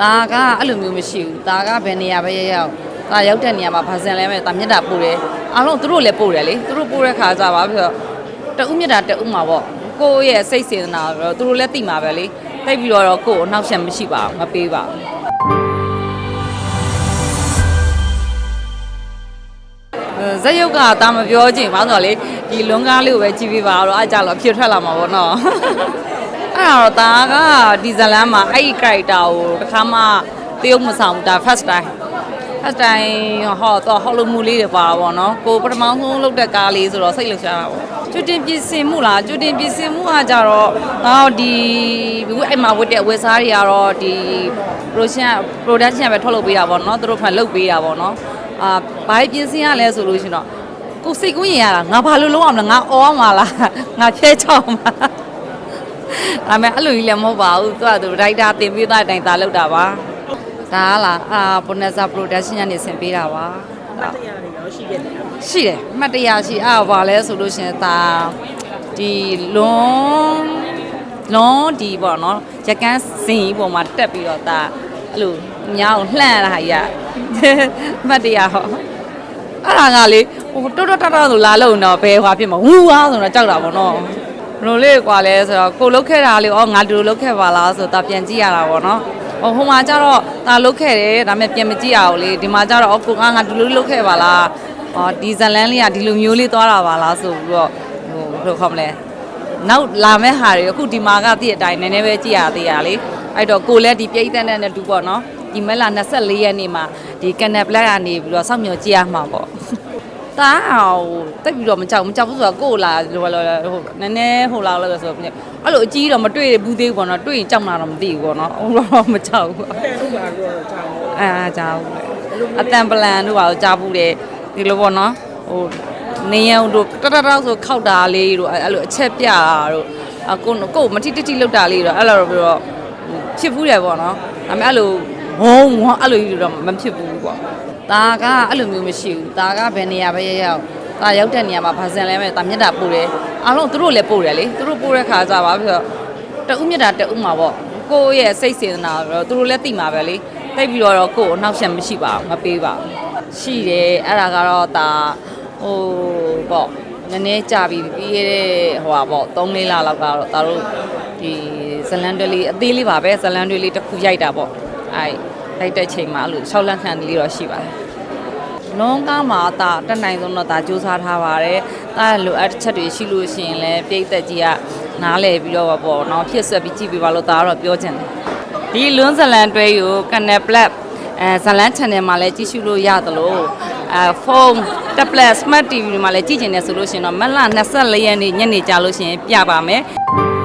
ဒါကအဲ့လိုမျိုးမရှိဘူးဒါကဘယ်နေရာပဲရောက်ရောက်ဒါရောက်တဲ့နေရာမှာဗာစင်လဲမဲ့ဒါမြတ်တာပို့တယ်အားလုံးသူတို့လည်းပို့တယ်လေသူတို့ပို့တဲ့ခါကျပါပြီးတော့တဦးမြတ်တာတဦးမှာပေါ့ကိုယ့်ရဲ့စိတ်စေတနာတော့သူတို့လည်းသိမှာပဲလေသိပြီးတော့ကိုယ့်ကိုနောက်ဆက်မရှိပါဘူးမပေးပါဘူးဇက်ရုပ်ကဒါမပြောချင်ဘာလို့လဲဆိုတော့လေဒီလွန်ကားလေးကိုပဲကြည့်ပြပါတော့အားကြတော့အဖြစ်ထွက်လာမှာပေါ့နော် အဲ့ဒါတော့ဒါကဒီဇလန်မှာအဲ့ဒီ character ကိုတစ်ခါမှတရုပ်မဆောင်ဘူးဒါ first time first time ဟောတော့ဟောလိုမှုလေးတွေပါတာပေါ့နော်ကိုပထမဆုံးလုပ်တဲ့ကားလေးဆိုတော့စိတ်လှုပ်ရှားတာပေါ့ကျွတ်တင်ပြင်ဆင်မှုလားကျွတ်တင်ပြင်ဆင်မှုကကြတော့တော့ဒီဘယ်အဲ့မှာဝတ်တဲ့ဝယ်စားတွေကတော့ဒီ production production ပဲထုတ်လုပ်ပေးတာပေါ့နော်သူတို့ဖန်လုပ်ပေးတာပေါ့နော်အာဘာပြင်ဆင်ရလဲဆိုလို့ရှင်တော့ကိုစိတ်ကူးရင်ရတာငါဘာလို့လုံးအောင်လဲငါအော်မှာလားငါဖြဲချောင်းမှာ ဒါပေမဲ့အဲ့လိုကြီးလည်းမဟုတ်ပါဘူးသူကသူရိုက်တာတင်ပေးတဲ့အတိုင်းသာလုပ်တာပါဒါကလားအာပိုနက်ဆာ production ညနေဆင်ပေးတာပါတရားတွေရောရှိခဲ့တယ်ရှိတယ်အမှတ်တရရှိအာဘာလဲဆိုလို့ရှင်ဒါဒီလွန်လွန်ဒီပေါ့နော်ရကန်းစင်ကြီးပေါ်မှာတက်ပြီးတော့ဒါအဲ့လိုညောင်းလှန့်ရတာကြီးအမှတ်တရဟောအဲ့ဒါကလေဟိုတော်တော်တော်တော်ဆိုလာလို့တော့ဘယ်ဟွာဖြစ်မှာဝူဝါဆိုတော့ကြောက်တာပေါ့နော် ဘလို့လေးကွာလဲဆိုတော့ကိုလုတ်ခဲ့တာလေဩငါဒီလိုလုတ်ခဲ့ပါလားဆိုတော့ပြန်ကြည့်ရတာပေါ့နော်ဟိုဟိုမှာကျတော့ဒါလုတ်ခဲ့တယ်ဒါပေမဲ့ပြန်မကြည့်ရအောင်လေဒီမှာကျတော့ဩကိုကငါဒီလိုလုတ်ခဲ့ပါလားဩဒီဇလန်းလေးကဒီလိုမျိုးလေးသွားတာပါလားဆိုပြီးတော့ဟိုဘယ်လိုခေါ်မလဲနောက်လာမဲ့ဟာတွေအခုဒီမှာကတည့်အတိုင်းနည်းနည်းပဲကြည့်ရသေးရလေအဲ့တော့ကိုလည်းဒီပြိတ်တန်းနဲ့တူပေါ့နော်ဒီမက်လာ24ရက်နေ့မှာဒီကန်နက်ဘလက်ကနေပြီးတော့စောင့်မျှော်ကြည့်ရမှာပေါ့ တာအောင်တက်ပြီးတော့မကြောက်မကြောက်ဘူးဆိုတော့ကိုယ်လာဟိုဟိုနည်းနည်းဟိုလာလို့ဆိုတော့အဲ့လိုအကြီးတော့မတွေ့ဘူးသေးဘူးပေါ့နော်တွေ့ရင်ကြောက်လာတော့မသိဘူးပေါ့နော်ဟိုတော့မကြောက်ဘူးတဲ့ဥပါတော့ကြောင်းအဲအားကြောက်ဘူးအတန်ပလန်တို့ပါကြားဘူးတယ်ဒီလိုပေါ့နော်ဟိုနေရန်တို့တတတောက်ဆိုခောက်တာလေးတို့အဲ့လိုအချက်ပြတာတို့အကိုကိုမတိတိတိလောက်တာလေးတော့အဲ့လိုပြီးတော့ဖြစ်ဘူးတယ်ပေါ့နော်ဒါပေမဲ့အဲ့လို ဝုန်းဝုန်းအဲ့လိုကြီးတော့မဖြစ်ဘူးပေါ့ဒါကအဲ့လိုမျိုးမရှိဘူးဒါကဘယ်နေရာပဲရောက်ရောက်ဒါရောက်တဲ့နေရာမှာဗာစင်လဲမဲ့ဒါမြတ်တာပို့တယ်အားလုံးသူတို့လည်းပို့တယ်လေသူတို့ပို့တဲ့ခါကျပါပြီးတော့တဦးမြတ်တာတဦးမှာပေါ့ကိုယ့်ရဲ့စိတ်စေတနာတော့သူတို့လည်းသိမှာပဲလေသိပြီးတော့ကိုယ်အနောက်ဆက်မရှိပါဘူးမပေးပါဘူးရှိတယ်အဲ့ဒါကတော့ဒါဟိုပေါ့နည်းနည်းကြာပြီပြီးခဲ့တဲ့ဟိုပါပေါ့3လေးလလောက်ကတော့ဒါတို့ဒီဇလန်တွေလေးအသေးလေးပါပဲဇလန်တွေလေးတစ်ခုရိုက်တာပေါ့ အဲ့လိုက်တဲ့ချိန်မှာအဲ့လို6လက်ခန့်လေးတော့ရှိပါတယ်လွန်ကားမှာဒါတက်နိုင်ဆုံးတော့ဒါစူးစမ်းထားပါတယ်။ဒါလိုအပ်ချက်တွေရှိလို့ရှိရင်လည်းပြိသက်ကြီးကနားလည်ပြီးတော့ပေါ့နော်ဖြစ်ဆက်ပြီးကြည့်ပြပါလို့ဒါကတော့ပြောချင်တယ်။ဒီလွန်းဇလန်တွဲကို Canal Plus အဲဇလန် channel မှာလည်းကြည့်ရှုလို့ရတယ်လို့အဲဖုန်း tablet smart TV တွေမှာလည်းကြည့်ကျင်တယ်ဆိုလို့ရှိရင်တော့မတ်လ24ရက်နေ့ညနေကြလို့ရှိရင်ပြပါမယ်။